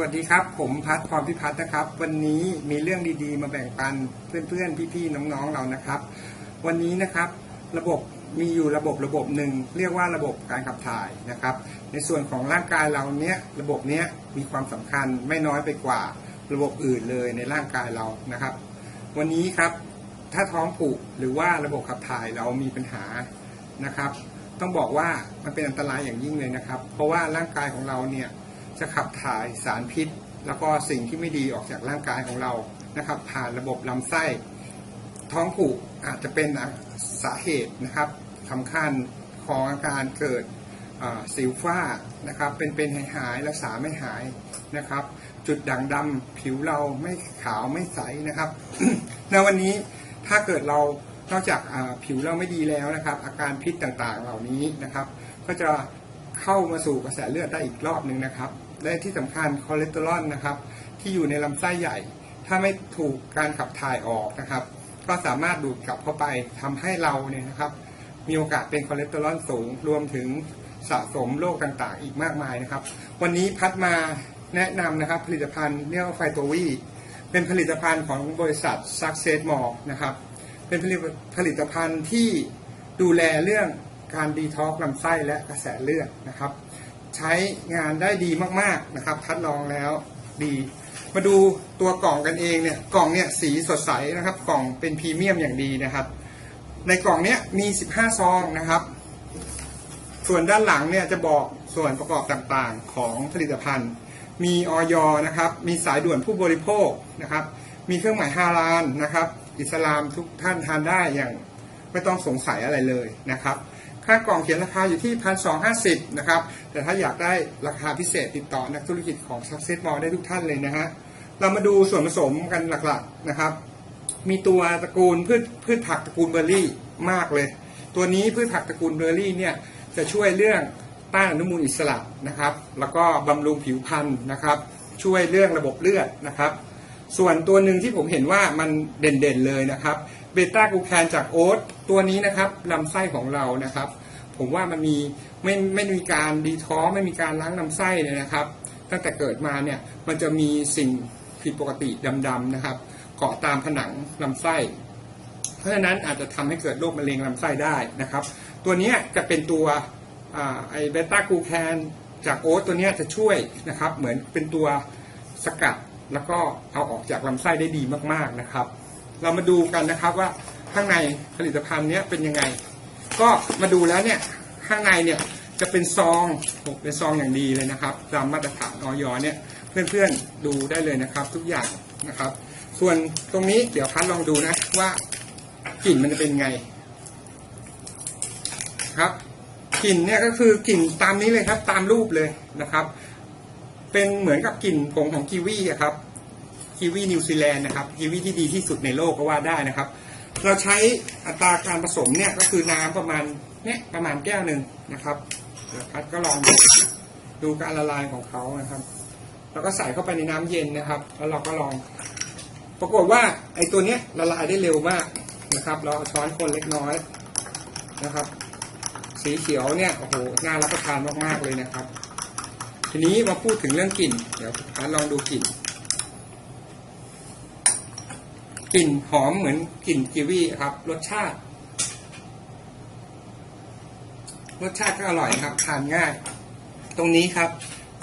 วัสดีครับ ผมพัฒพรพิพัฒน์นะครับ วันนี้มีเรื่องดีๆ มาแบ่งปันเพื่อนๆ พี่ๆ น้องๆ เรานะครับ วันนี้นะครับระบบมีอยู่ระบบระบบหนึ่งเรียกว่าระบบการขับถ่ายนะครับ ในส่วนของร่างกายเราเนี้ยระบบเนี้ยมีความสำคัญไม่น้อยไปกว่าระบบอื่นเลยในร่างกายเรานะครับ วันนี้ครับถ้าท้องผูกหรือว่าระบบขับถ่ายเรามีปัญหานะครับ ต้องบอกว่ามันเป็นอันตรายอย่างยิ่งเลยนะครับ เพราะว่าร่างกายของเราเนี่ย จะขับถ่ายสารพิษ แล้วก็สิ่งที่ไม่ดีออกจากร่างกายของเรานะครับ ผ่านระบบลำไส้ ท้องผูกอาจจะเป็นสาเหตุนะครับสำคัญของอาการเกิดสิวฝ้านะครับ เป็นเป็นหายหายรักษาไม่หายนะครับ จุดด่างดำผิวเราไม่ขาวไม่ใสนะครับในวันนี้ถ้าเกิดเรานอกจากผิวเราไม่ดีแล้วนะครับ อาการพิษต่างๆเหล่านี้นะครับ ก็จะเข้ามาสู่กระแสเลือดได้อีกรอบหนึ่งนะครับ และที่สำคัญคอเลสเตอรอลนะครับที่อยู่ในลำไส้ใหญ่ ถ้าไม่ถูกการขับถ่ายออกนะครับ ก็สามารถดูดกลับเข้าไปทำให้เราเนี่ยนะครับ มีโอกาสเป็นคอเลสเตอรอลสูงรวมถึงสะสมโรคต่างๆ อีกมากมายนะครับ วันนี้พัดมาแนะนำนะครับผลิตภัณฑ์เรียกว่าไฟโตวีเป็นผลิตภัณฑ์ของบริษัท Success m o r นะครับ เป็นผลิตผลิตภัณฑ์ที่ดูแลเรื่องการดีท็อกลำไส้และกระแสเลือดนะครับ ใช้งานได้ดีมากๆนะครับทดลองแล้วดี มาดูตัวกล่องกันเองเนี่ยกล่องเนี่ยสีสดใสนะครับกล่องเป็นพรีเมียมอย่างดีนะครับ ในกล่องเนี้ยมี 15 ซองนะครับ ส่วนด้านหลังเนี่ยจะบอกส่วนประกอบต่างๆของผลิตภัณฑ์ มีออยนะครับ มีสายด่วนผู้บริโภคนะครับ มีเครื่องหมายฮาลาลนะครับ อิสลามทุกท่านทานได้อย่างไม่ต้องสงสัยอะไรเลยนะครับ ค่ากล่องเขียนราคาอยู่ที่พันสองห้าสิบนะครับ แต่ถ้าอยากได้ราคาพิเศษติดต่อนักธุรกิจของ Success Mall ได้ทุกท่านเลยนะฮะ เรามาดูส่วนผสมกันหลักๆนะครับ มีตัวตระกูลพืชพืชผักตระกูลเบอร์รี่มากเลย ตัวนี้พืชผักตระกูลเบอร์รี่เนี่ยจะช่วยเรื่องต้านอนุมูลอิสระนะครับ แล้วก็บำรุงผิวพรรณนะครับ ช่วยเรื่องระบบเลือดนะครับ ส่วนตัวหนึ่งที่ผมเห็นว่ามันเด่นๆเลยนะครับ เบต้ากูแคนจากโอ๊ตตัวนี้นะครับลำไส้ของเรานะครับ ผมว่ามันมีไม่ไม่มีการดีท้อไม่มีการล้างลำไส้เลยนะครับ ตั้งแต่เกิดมาเนี่ยมันจะมีสิ่งผิดปกติดำๆนะครับเกาะตามผนังลำไส้ เพราะฉะนั้นอาจจะทำให้เกิดโรคมะเร็งลำไส้ได้นะครับ ตัวนี้จะเป็นตัวอไอเบต้ากูแคนจากโอ๊ตตัวนี้จะช่วยนะครับ เหมือนเป็นตัวสกัดแล้วก็เอาออกจากลำไส้ได้ดีมากๆนะครับ เรามาดูกันนะครับว่าข้างในผลิตภัณฑ์เนี้ยเป็นยังไง ก็มาดูแล้วเนี่ยข้างในเนี่ยจะเป็นซองโอ้เป็นซองอย่างดีเลยนะครับ ตามมาตรฐานออยเนี่ยเพื่อนๆดูได้เลยนะครับ ทุกอย่างนะครับ ส่วนตรงนี้เดี๋ยวพัดลองดูนะว่ากลิ่นมันจะเป็นไงครับกลิ่นเนี่ยก็คือกลิ่นตามนี้เลยครับ ตามรูปเลยนะครับ เป็นเหมือนกับกลิ่นผงของกีวีครับ กีวีนิวซีแลนด์นะครับกีวีที่ดีที่สุดในโลกก็ว่าได้นะครับ เราใช้อัตราการผสมเนี่ยก็คือน้ำประมาณเนี่ยประมาณแก้วหนึ่งนะครับเดี๋ยวพัดก็ลองดูดูการละลายของเขานะครับ แล้วก็ใส่เข้าไปในน้ำเย็นนะครับ แล้วเราก็ลอง ปรากฏว่าไอ้ตัวเนี้ยละลายได้เร็วมากนะครับ เราเอาช้อนคนเล็กน้อยนะครับ สีเขียวเนี่ยโอ้โหน่ารับประทานมากๆเลยนะครับ ทีนี้มาพูดถึงเรื่องกลิ่น เดี๋ยวพัดลองดูกลิ่น กลิ่นหอมเหมือนกลิ่นกีวีครับ รสชาติ รสชาติก็อร่อยครับ ทานง่าย ตรงนี้ครับ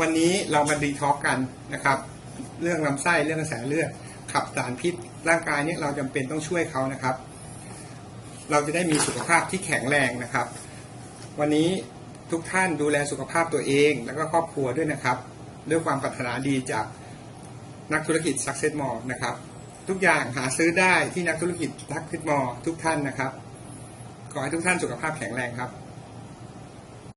วันนี้เรามาดีท็อกกันนะครับ เรื่องลำไส้เรื่องกระแสเลือดขับสารพิษร่างกายเนี่ยเราจำเป็นต้องช่วยเขานะครับ เราจะได้มีสุขภาพที่แข็งแรงนะครับ วันนี้ทุกท่านดูแลสุขภาพตัวเอง แล้วก็ครอบครัวด้วยนะครับ ด้วยความปรารถนาดีจากนักธุรกิจ Success Mall นะครับ ทุกอย่างหาซื้อได้ที่นักธุรกิจทักพิทมอทุกท่านนะครับ ขอให้ทุกท่านสุขภาพแข็งแรงครับ